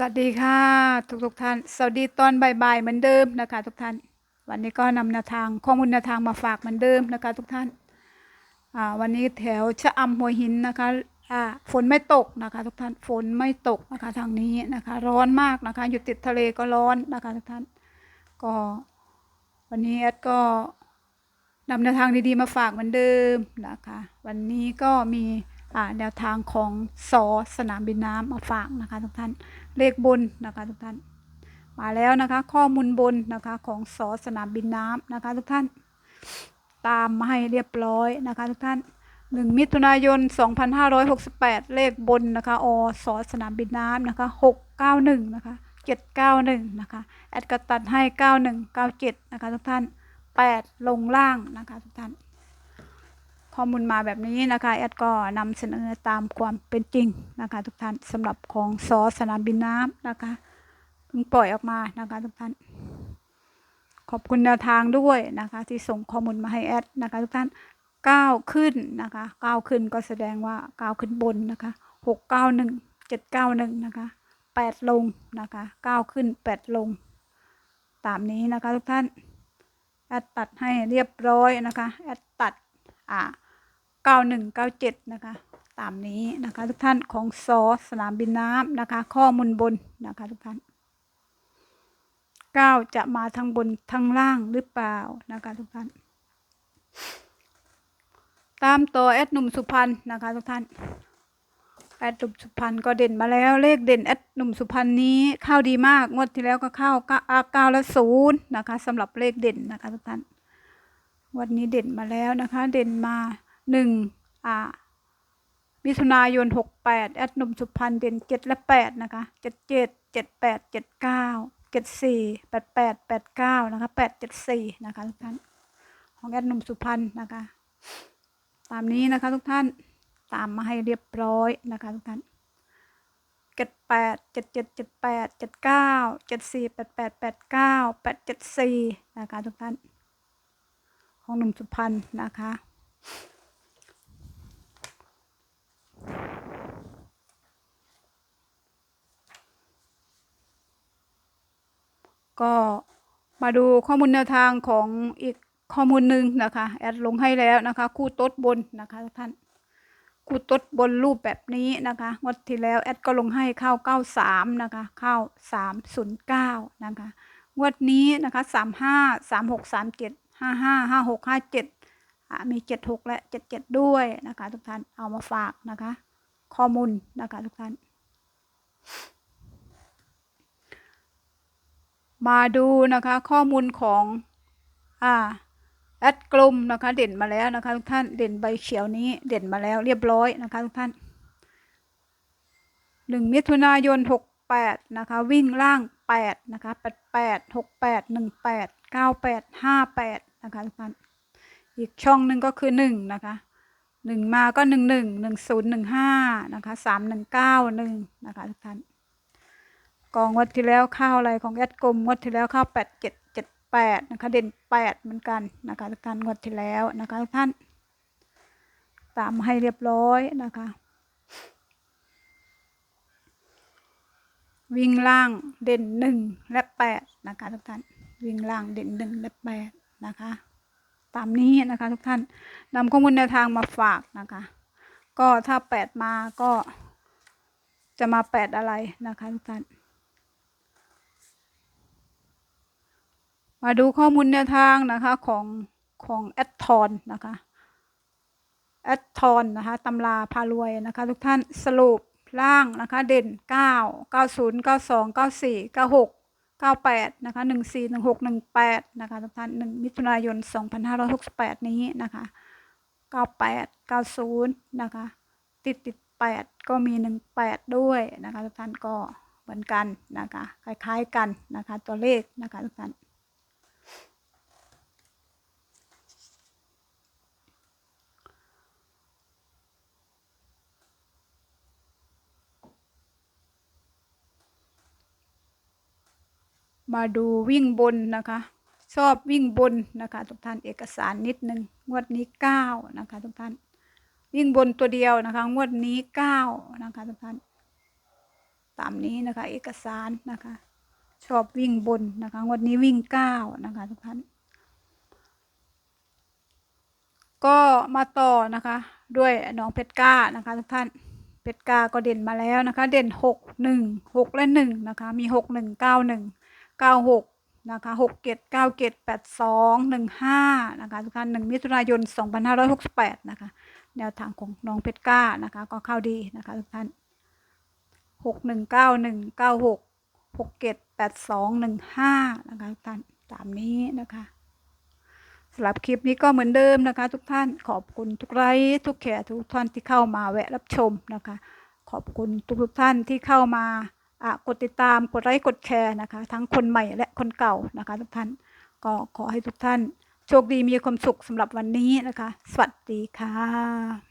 สวัสดีค่ะ ทุกทุกๆท่าน สวัสดีตอนบ่ายๆเหมือนเดิมนะคะ ทุกท่าน วันนี้ก็นำแนวทางข้อมูลแนวทางมาฝากเหมือนเดิมนะคะ ทุกท่านอ่าวันนี้แถวชะอำหัวหินนะคะอ่าฝนไม่ตกนะคะ ทุกท่านฝนไม่ตกนะคะทางนี้นะคะ ร้อนมากนะคะ อยู่ติดทะเลก็ร้อนนะคะ ทุกท่านก็วันนี้แอดก็นำแนวทางดีๆมาฝากเหมือนเดิมนะคะ วันนี้ก็มีอ่าแนวทางของสอสนามบินน้ำมาฝากนะคะ ทุกท่าน เลขบนนะคะทุกท่าน มาแล้วนะคะข้อมูลบนนะคะของสอสนามบินน้ำนะคะทุกท่าน ตามมาให้เรียบร้อยนะคะทุกท่านหนึ่งมิถุนายน 2568 เลขบนนะคะอสอสนามบินน้ำนะคะ 691 นะคะ 791 นะคะ แอดกระตัดให้ 9197 นะคะทุกท่าน 8 ลงล่างนะคะทุกท่าน ข้อมูลมาแบบนี้นะคะแอดก็นำเสนอตามความเป็นจริงนะคะ ทุกท่านสำหรับของสอสนามบินน้ำนะคะเพิ่งปล่อยออกมานะคะ ทุกท่าน ขอบคุณแนวทางด้วยนะคะ ที่ส่งข้อมูลมาให้แอดนะคะ ทุกท่านก้าวขึ้นนะคะก้าวขึ้นก็แสดงว่าก้าวขึ้นบนนะคะหกเก้าหนึ่งเจ็ดเก้าหนึ่งนะคะแปดลงนะคะก้าวขึ้นแปดลง ตามนี้นะคะ ทุกท่านแอดตัดให้เรียบร้อยนะคะแอดตัดอ่า 9197 นะคะ ตามนี้นะคะทุกท่านของซอสนามบินน้ำนะคะ ข้อมูลบนนะคะทุกท่าน 9 จะมาทางบนทางล่างหรือเปล่านะคะทุกท่าน ตามต่อแอดหนุ่มสุพรรณนะคะทุกท่านแอดหนุ่มสุพรรณก็เด่นมาแล้วเลขเด่นแอดหนุ่มสุพรรณนี้เข้าดีมากงวดที่แล้วก็เข้าเก้าเก้าและศูนย์นะคะสำหรับเลขเด่นนะคะทุกท่านวันนี้เด่นมาแล้วนะคะ เด่นมา หนึ่งอ่ามิถุนายนหกแปดแอดนมสุพรรณเด่นเจ็ดและแปดนะคะเจ็ดเจ็ดเจ็ดแปดเจ็ดเก้าเจ็ดสี่แปดแปดแปดเก้านะคะแปดเจ็ดสี่นะคะทุกท่านของแอดนมสุพรรณนะคะ ตามนี้นะคะทุกท่านตามมาให้เรียบร้อยนะคะทุกท่านเจ็ดแปดเจ็ดเจ็ดเจ็ดแปดเจ็ดเก้าเจ็ดสี่แปดแปดแปดเก้าแปดเจ็ดสี่นะคะทุกท่าน ของหนุ่มสุพรรณนะคะ ก็มาดูข้อมูลแนวทางของอีกข้อมูลหนึ่งนะคะ แอดลงให้แล้วนะคะ คู่ต๊ดบนนะคะทุกท่านคู่ต๊ดบนรูปแบบนี้นะคะงวดที่แล้วแอดก็ลงให้เข้าเก้าสามนะคะเข้าสามศูนย์เก้านะคะงวดนี้นะคะสามห้าสามหกสามเจ็ดห้าห้าห้าหกห้าเจ็ดมีเจ็ดหกและเจ็ดเจ็ดด้วยนะคะ ทุกท่านเอามาฝากนะคะ ข้อมูลนะคะทุกท่าน มาดูนะคะ ข้อมูลของอ่าแอดกลุ่มนะคะ เด่นมาแล้วนะคะทุกท่านเด่นใบเขียวนี้เด่นมาแล้วเรียบร้อยนะคะทุกท่านหนึ่งมิถุนายนหกแปดนะคะ วิ่งล่างแปดนะคะแปดแปดหกแปดหนึ่งแปดเก้าแปดห้าแปดนะคะทุกท่านอีกช่องหนึ่งก็คือหนึ่งนะคะหนึ่งมาก็หนึ่งหนึ่งหนึ่งศูนย์หนึ่งห้านะคะสามหนึ่งเก้าหนึ่งนะคะทุกท่าน กองงวดที่แล้วข้าวอะไรของแอดกลมงวดที่แล้วข้าวแปดเจ็ดเจ็ดแปดนะคะเด่นแปดเหมือนกันนะคะทุกท่านงวดที่แล้วนะคะทุกท่าน ตามให้เรียบร้อยนะคะ วิ่งล่างเด่นหนึ่งและแปดนะคะทุกท่าน วิ่งล่างเด่นหนึ่งและแปดนะคะตามนี้นะคะทุกท่านนำข้อมูลแนวทางมาฝากนะคะ ก็ถ้าแปดมาก็จะมาแปดอะไรนะคะทุกท่าน มาดูข้อมูลแนวทางนะคะของของแอดทอนนะคะแอดทอนนะคะตำราพารวยนะคะ ทุกท่านสรุปล่างนะคะเด่น 9 90 92 94 96 98นะคะ14 16 18นะคะทุกท่าน1มิถุนายน 2568 นี้นะคะ98 90นะคะติดติด8ก็มี 18 ด้วยนะคะทุกท่านก็เหมือนกันนะคะคล้ายๆกันนะคะตัวเลขนะคะทุกท่าน มาดูวิ่งบนนะคะ ชอบวิ่งบนนะคะทุกท่านเอกสารนิดนึงงวดนี้เก้านะคะทุกท่าน วิ่งบนตัวเดียวนะคะ งวดนี้เก้านะคะทุกท่าน ตามนี้นะคะ เอกสารนะคะ ชอบวิ่งบนนะคะ งวดนี้วิ่งเก้านะคะทุกท่าน ก็มาต่อนะคะ ด้วยน้องเพชรก้านะคะทุกท่านเพชรก้าก็เด่นมาแล้วนะคะ เด่นหกหนึ่งหกและหนึ่งนะคะ มีหกหนึ่งเก้าหนึ่ง เก้าหกนะคะหกเกตเก้าเกตแปดสองหนึ่งห้านะคะทุกท่านหนึ่งมิถุนายนสองพันห้าร้อยหกสิบแปดนะคะแนวทางของน้องเพชรก้านะคะก็เข้าดีนะคะทุกท่านหกหนึ่งเก้าหนึ่งเก้าหกหกเกตแปดสองหนึ่งห้านะคะทุกท่านตามนี้นะคะสำหรับคลิปนี้ก็เหมือนเดิมนะคะ ทุกท่านขอบคุณทุกไลค์ทุกแขกทุกท่านที่เข้ามาแวะรับชมนะคะ ขอบคุณทุกๆท่านที่เข้ามา กดติดตามกดไลค์กดแชร์นะคะ ทั้งคนใหม่และคนเก่านะคะ ทุกท่านก็ขอให้ทุกท่าน โชคดีมีความสุขสำหรับวันนี้นะคะ สวัสดีค่ะ